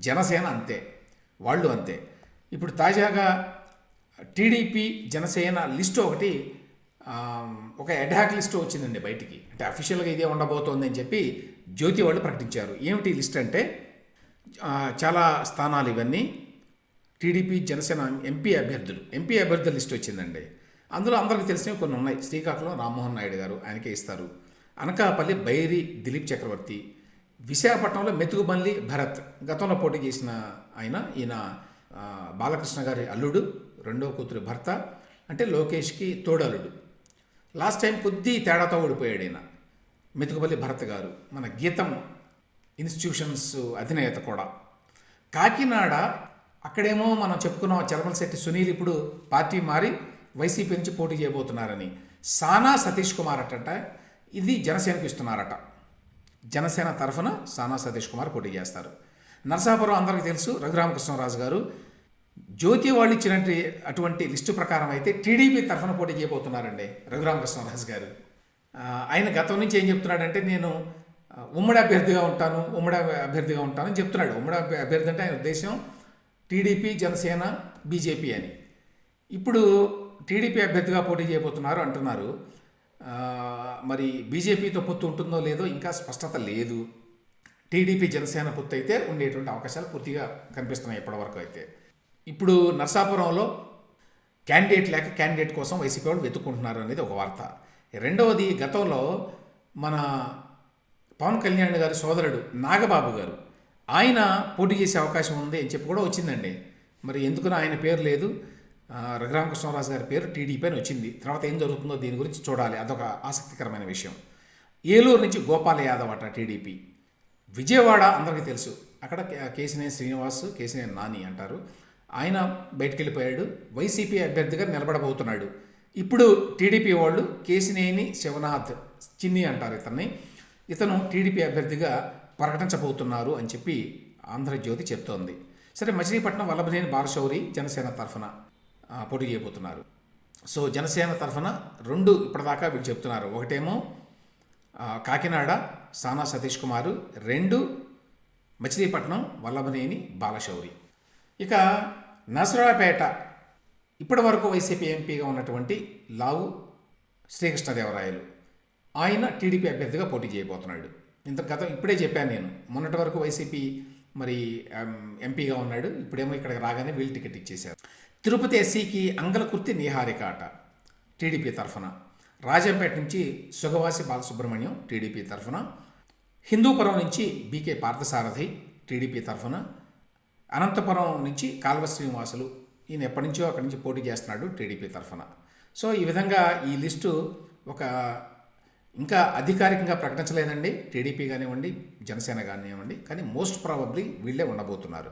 జనసేన అంతే వాళ్ళు అంతే. ఇప్పుడు తాజాగా టీడీపీ జనసేన లిస్టు ఒకటి ఒక ఎడాక్ లిస్టు వచ్చిందండి బయటికి. అంటే అఫీషియల్గా ఇదే ఉండబోతోంది అని చెప్పి జ్యోతి వాళ్ళు ప్రకటించారు. ఏమిటి లిస్ట్ అంటే చాలా స్థానాలు ఇవన్నీ. టీడీపీ జనసేన ఎంపీ అభ్యర్థులు. ఎంపీ అభ్యర్థుల లిస్ట్ వచ్చిందండి. అందులో అందరికీ తెలిసినవి కొన్ని ఉన్నాయి. శ్రీకాకుళం రామ్మోహన్ నాయుడు గారు ఆయనకే ఇస్తారు. అనకాపల్లి బైరి దిలీప్ చక్రవర్తి విశాఖపట్నంలో మెతుకుబల్లి భరత్ గతంలో పోటీ చేసిన ఆయన ఈయన బాలకృష్ణ గారి అల్లుడు రెండో కూతురు భర్త అంటే లోకేష్కి తోడల్లుడు. లాస్ట్ టైం కొద్ది తేడాతో ఓడిపోయాడు ఆయన మెతుకుబల్లి భరత్ గారు. మన గీతం ఇన్స్టిట్యూషన్స్ అధినేత కూడా. కాకినాడ అక్కడేమో మనం చెప్పుకున్నాం చలమలశెట్టి సునీల్ ఇప్పుడు పార్టీ మారి వైసీపీ నుంచి పోటీ చేయబోతున్నారని. సానా సతీష్ కుమార్ అటట ఇది జనసేనకు ఇస్తున్నారట. జనసేన తరఫున సానా సతీష్ కుమార్ పోటీ చేస్తారు. నరసాపురం అందరికీ తెలుసు రఘురామకృష్ణరాజు గారు. జ్యోతి వాళ్ళు ఇచ్చిన అటువంటి లిస్టు ప్రకారం అయితే టీడీపీ తరఫున పోటీ చేయబోతున్నారండి రఘురామకృష్ణరాజు గారు. ఆయన గతం నుంచి ఏం చెప్తున్నాడంటే నేను ఉమ్మడి అభ్యర్థిగా ఉంటాను ఉమ్మడి అభ్యర్థిగా ఉంటానని చెప్తున్నాడు. ఉమ్మడి అభ్యర్థి అంటే ఆయన ఉద్దేశం టీడీపీ జనసేన బీజేపీ అని. ఇప్పుడు టీడీపీ అభ్యర్థిగా పోటీ చేయబోతున్నారు అంటున్నారు. మరి బీజేపీతో పొత్తు ఉంటుందో లేదో ఇంకా స్పష్టత లేదు. టీడీపీ జనసేన పొత్తు అయితే ఉండేటువంటి అవకాశాలు పూర్తిగా కనిపిస్తున్నాయి ఇప్పటివరకు అయితే. ఇప్పుడు నర్సాపురంలో క్యాండిడేట్ లేక క్యాండిడేట్ కోసం వైసీపీ వాళ్ళు వెతుక్కుంటున్నారు అనేది ఒక వార్త. రెండవది గతంలో మన పవన్ కళ్యాణ్ గారి సోదరుడు నాగబాబు గారు ఆయన పోటీ చేసే అవకాశం ఉంది అని చెప్పి కూడా వచ్చిందండి. మరి ఎందుకున ఆయన పేరు లేదు? రఘురామకృష్ణరాజు గారి పేరు టీడీపీ అని వచ్చింది. తర్వాత ఏం జరుగుతుందో దీని గురించి చూడాలి. అదొక ఆసక్తికరమైన విషయం. ఏలూరు నుంచి గోపాల యాదవ్ అట టీడీపీ. విజయవాడ అందరికీ తెలుసు. అక్కడ కేసినేని శ్రీనివాస్ కేసినేని నాని అంటారు. ఆయన బయటికి వెళ్ళిపోయాడు వైసీపీ అభ్యర్థిగా నిలబడబోతున్నాడు. ఇప్పుడు టీడీపీ వాళ్ళు కేసినేని శివనాథ్ చిన్ని అంటారు ఇతన్ని. ఇతను టీడీపీ అభ్యర్థిగా ప్రకటించబోతున్నారు అని చెప్పి ఆంధ్రజ్యోతి చెప్తోంది. సరే మచిలీపట్నం వల్లభనేని బాలశౌరి జనసేన తరఫున. పోటీ చేయబోతున్నారు. సో జనసేన తరఫున రెండు ఇప్పటిదాకా వీళ్ళు చెప్తున్నారు. ఒకటేమో కాకినాడ సానా సతీష్ కుమారు రెండు మచిలీపట్నం వల్లభనేని బాలశౌరి. ఇక నసరాపేట ఇప్పటి వరకు వైసీపీ ఎంపీగా ఉన్నటువంటి లావు శ్రీకృష్ణదేవరాయలు. ఆయన టీడీపీ అభ్యర్థిగా పోటీ చేయబోతున్నాడు. ఇంత గతం ఇప్పుడే చెప్పాను నేను. మొన్నటి వరకు వైసీపీ మరి ఎంపీగా ఉన్నాడు. ఇప్పుడేమో ఇక్కడికి రాగానే వీళ్ళు టికెట్ ఇచ్చేశారు. తిరుపతి ఎస్సీకి అంగలకుర్తి నీహారిక ఆట టీడీపీ తరఫున. రాజంపేట నుంచి సుగవాసి బాలసుబ్రహ్మణ్యం టీడీపీ తరఫున. హిందూపురం నుంచి బీకే పార్థసారథి టీడీపీ తరఫున. అనంతపురం నుంచి కాల్వ శ్రీనివాసులు ఈయన ఎప్పటి నుంచో అక్కడి నుంచి పోటీ చేస్తున్నాడు టీడీపీ తరఫున. సో ఈ విధంగా ఈ లిస్టు ఒక ఇంకా అధికారికంగా ప్రకటించలేదండి. టీడీపీ కానివ్వండి జనసేన కానివ్వండి కానీ మోస్ట్ ప్రాబబ్లీ వీళ్ళే ఉండబోతున్నారు.